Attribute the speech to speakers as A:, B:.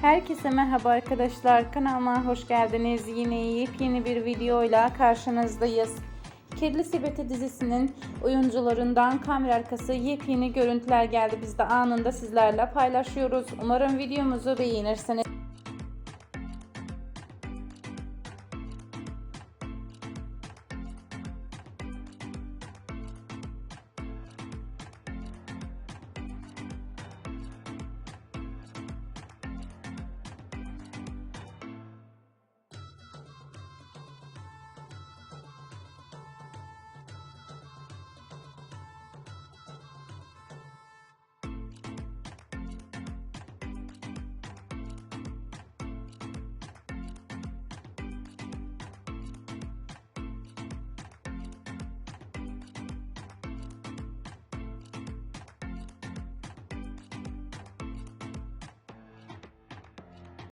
A: Herkese merhaba arkadaşlar. Kanalıma hoş geldiniz. Yine yepyeni bir videoyla karşınızdayız. Kirli Sepeti dizisinin oyuncularından kamera arkası yepyeni görüntüler geldi. Biz de anında sizlerle paylaşıyoruz. Umarım videomuzu beğenirsiniz.